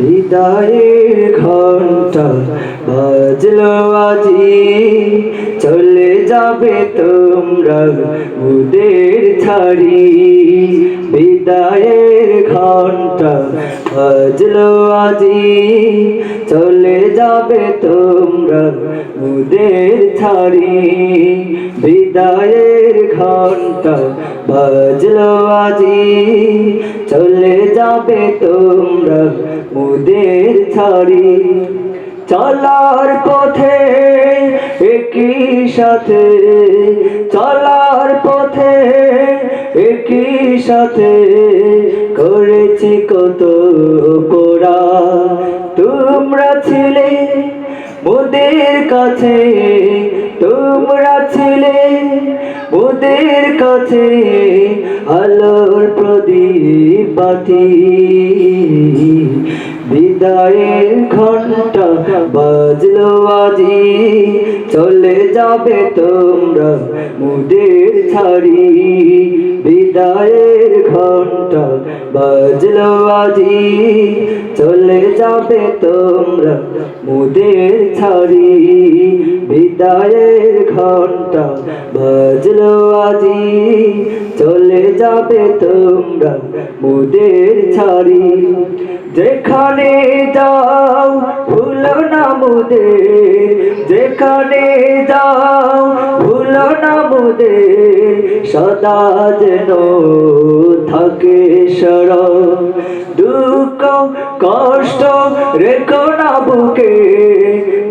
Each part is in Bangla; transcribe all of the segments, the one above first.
বিদায়ের ঘণ্টা বাজলো আজি। চলে যাবে তোমরা উদের ছাড়ি। বিদায়ের ঘণ্টা বাজলো আজি। চলে যাবে তোমরা উদের ছাড়ি। বিদায়ের ঘণ্টা বাজলো চলে যাবে তোমরা মুদের ছাড়ি। চলার পথে একই সাথে, চলার পথে একই সাথে করেছি কত পোড়া। তোমরা ছিলে মোদের কাছে কাছে আলোর প্রদীপ বিদায়ের ঘণ্টা বাজলো আজি, চলে যাবে তোমরা মুদের ছাড়ি। বিদায়ের ঘণ্টা বাজলো আজি, চলে যাবে তোমরা মুদের ছাড়ি। বিদায়ের ঘণ্টা যাবে তোমরা মুদের ছাড়ি। যেখানে যাও, ভুলো না মুদের। যেখানে যাও, ভুলো না মুদের। সদা যেন থাকে সরব দুঃখ, কষ্ট রেখো না বুকে।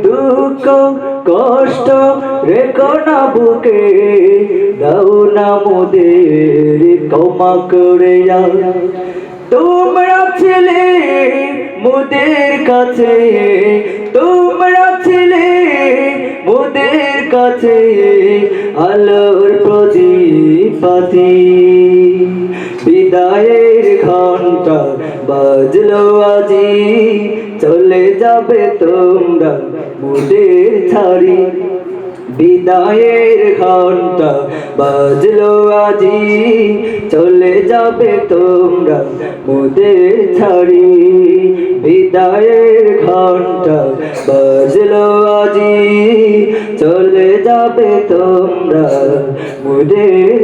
দুঃখ, কষ্ট রেখো না বুকে। দাও না মোদের। ক্ষমা করে তোমরা ছেলে মোদের কাছে, তোমরা ছেলে মোদের কাছে আলোর প্রদীপ পাতি বিদায়ের ঘণ্টা বাজলো আজি, চলে যাবে তোমরা মোদের ছাড়ি। বিদায়ের ঘণ্টা বাজলো আজি। চলে যাবে তোমরা মোদের ছাড়ি বিদায়ের ঘণ্টা বাজলো আজি। চলে যাবে তোমরা মোদের